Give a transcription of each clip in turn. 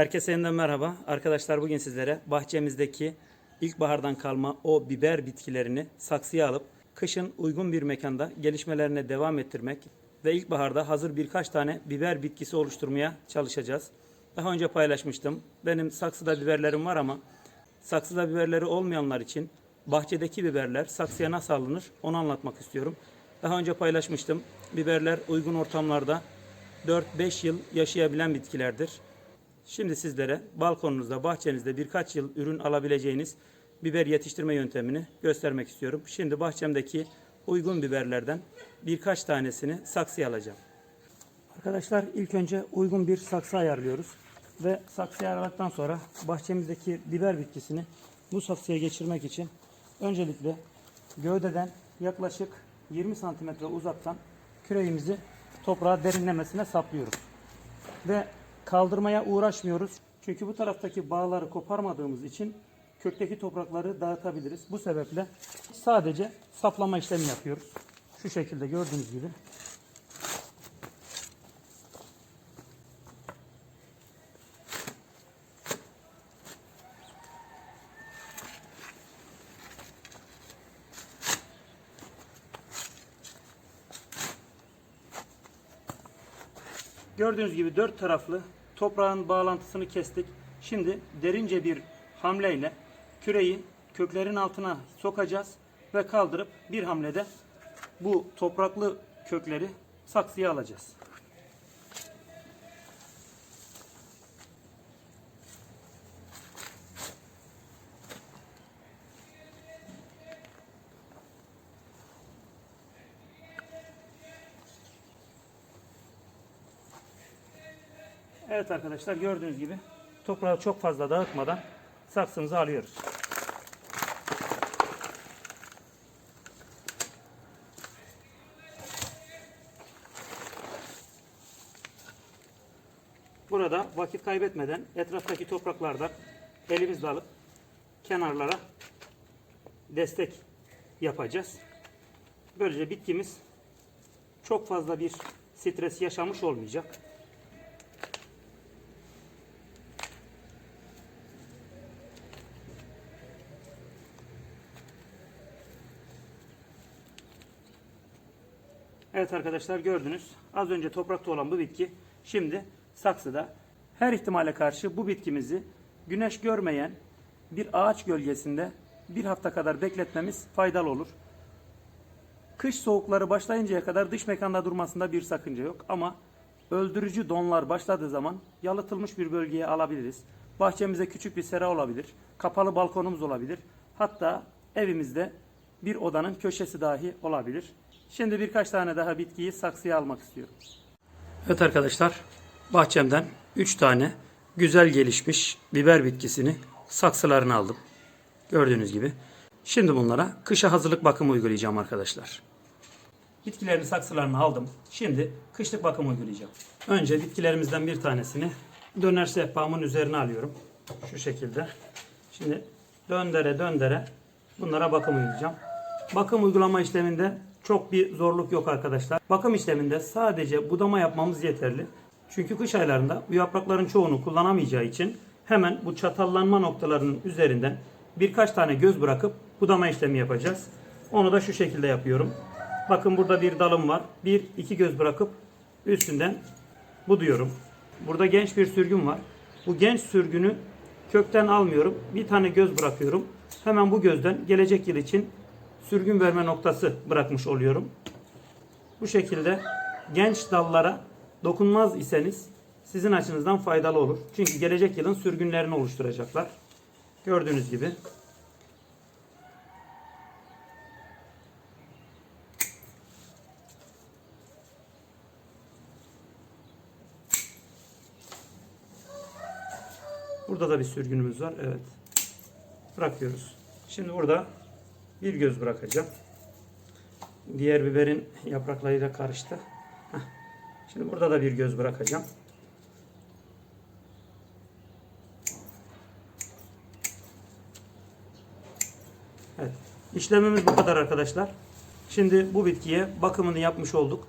Herkese yeniden merhaba. Arkadaşlar bugün sizlere bahçemizdeki ilkbahardan kalma o biber bitkilerini saksıya alıp kışın uygun bir mekanda gelişmelerine devam ettirmek ve ilkbaharda hazır birkaç tane biber bitkisi oluşturmaya çalışacağız. Daha önce paylaşmıştım. Benim saksıda biberlerim var ama saksıda biberleri olmayanlar için bahçedeki biberler saksıya nasıl alınır onu anlatmak istiyorum. Daha önce paylaşmıştım. Biberler uygun ortamlarda 4-5 yıl yaşayabilen bitkilerdir. Şimdi sizlere balkonunuzda, bahçenizde birkaç yıl ürün alabileceğiniz biber yetiştirme yöntemini göstermek istiyorum. Şimdi bahçemdeki uygun biberlerden birkaç tanesini saksıya alacağım. Arkadaşlar ilk önce uygun bir saksı ayarlıyoruz. Ve saksıyı ayarladıktan sonra bahçemizdeki biber bitkisini bu saksıya geçirmek için öncelikle gövdeden yaklaşık 20 santimetre uzaktan küreğimizi toprağa derinlemesine saplıyoruz. Ve kaldırmaya uğraşmıyoruz. Çünkü bu taraftaki bağları koparmadığımız için kökteki toprakları dağıtabiliriz. Bu sebeple sadece saplama işlemi yapıyoruz. Şu şekilde gördüğünüz gibi. Gördüğünüz gibi dört taraflı toprağın bağlantısını kestik. Şimdi derince bir hamleyle küreyi köklerin altına sokacağız ve kaldırıp bir hamlede bu topraklı kökleri saksıya alacağız. Evet arkadaşlar gördüğünüz gibi toprağı çok fazla dağıtmadan saksımızı alıyoruz. Burada vakit kaybetmeden etraftaki topraklardan elimizle alıp kenarlara destek yapacağız. Böylece bitkimiz çok fazla bir stres yaşamış olmayacak. Evet arkadaşlar gördünüz. Az önce toprakta olan bu bitki şimdi saksıda. Her ihtimale karşı bu bitkimizi güneş görmeyen bir ağaç gölgesinde bir hafta kadar bekletmemiz faydalı olur. Kış soğukları başlayıncaya kadar dış mekanda durmasında bir sakınca yok ama öldürücü donlar başladığı zaman yalıtılmış bir bölgeye alabiliriz. Bahçemize küçük bir sera olabilir, kapalı balkonumuz olabilir. Hatta evimizde bir odanın köşesi dahi olabilir. Şimdi birkaç tane daha bitkiyi saksıya almak istiyorum. Evet arkadaşlar, bahçemden 3 tane güzel gelişmiş biber bitkisini saksılarına aldım. Gördüğünüz gibi. Şimdi bunlara kışa hazırlık bakımı uygulayacağım arkadaşlar. Bitkilerin saksılarını aldım. Şimdi kışlık bakım uygulayacağım. Önce bitkilerimizden bir tanesini döner sehpamın üzerine alıyorum. Şu şekilde. Şimdi döndere döndere bunlara bakım uygulayacağım. Bakım uygulama işleminde çok bir zorluk yok arkadaşlar. Bakım işleminde sadece budama yapmamız yeterli. Çünkü kış aylarında bu yaprakların çoğunu kullanamayacağı için hemen bu çatallanma noktalarının üzerinden birkaç tane göz bırakıp budama işlemi yapacağız. Onu da şu şekilde yapıyorum. Bakın burada bir dalım var. Bir iki göz bırakıp üstünden buduyorum. Burada genç bir sürgün var. Bu genç sürgünü kökten almıyorum. Bir tane göz bırakıyorum. Hemen bu gözden gelecek yıl için sürgün verme noktası bırakmış oluyorum. Bu şekilde genç dallara dokunmaz iseniz sizin açınızdan faydalı olur. Çünkü gelecek yılın sürgünlerini oluşturacaklar. Gördüğünüz gibi. Burada da bir sürgünümüz var. Evet. Bırakıyoruz. Şimdi burada bir göz bırakacağım. Diğer biberin yapraklarıyla karıştı. Şimdi burada da bir göz bırakacağım. Evet. İşlemimiz bu kadar arkadaşlar. Şimdi bu bitkiye bakımını yapmış olduk.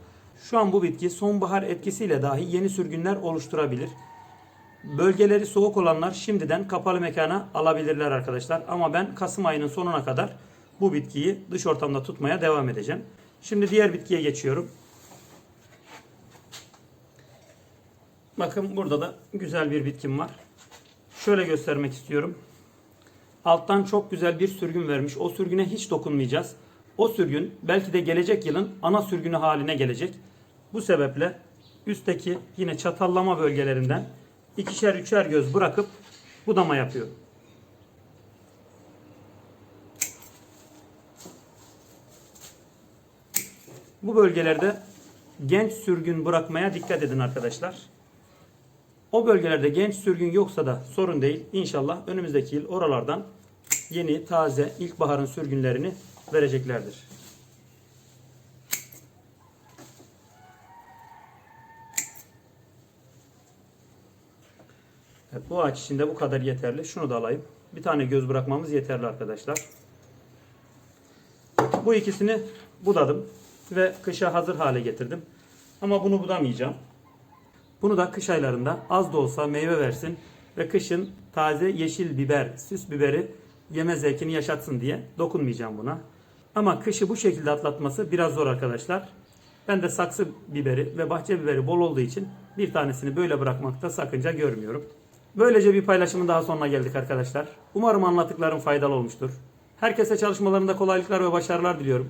Şu an bu bitki sonbahar etkisiyle dahi yeni sürgünler oluşturabilir. Bölgeleri soğuk olanlar şimdiden kapalı mekana alabilirler arkadaşlar. Ama ben Kasım ayının sonuna kadar bu bitkiyi dış ortamda tutmaya devam edeceğim. Şimdi diğer bitkiye geçiyorum. Bakın burada da güzel bir bitkim var. Şöyle göstermek istiyorum. Alttan çok güzel bir sürgün vermiş. O sürgüne hiç dokunmayacağız. O sürgün belki de gelecek yılın ana sürgünü haline gelecek. Bu sebeple üstteki yine çatallama bölgelerinden ikişer üçer göz bırakıp budama yapıyorum. Bu bölgelerde genç sürgün bırakmaya dikkat edin arkadaşlar. O bölgelerde genç sürgün yoksa da sorun değil. İnşallah önümüzdeki yıl oralardan yeni, taze, ilkbaharın sürgünlerini vereceklerdir. Evet, bu ağaç için de bu kadar yeterli. Şunu da alayım. Bir tane göz bırakmamız yeterli arkadaşlar. Bu ikisini budadım ve kışa hazır hale getirdim. Ama bunu budamayacağım. Bunu da kış aylarında az da olsa meyve versin ve kışın taze yeşil biber, süs biberi yeme zevkini yaşatsın diye dokunmayacağım buna. Ama kışı bu şekilde atlatması biraz zor arkadaşlar. Ben de saksı biberi ve bahçe biberi bol olduğu için bir tanesini böyle bırakmakta sakınca görmüyorum. Böylece bir paylaşımın daha sonuna geldik arkadaşlar. Umarım anlattıklarım faydalı olmuştur. Herkese çalışmalarında kolaylıklar ve başarılar diliyorum.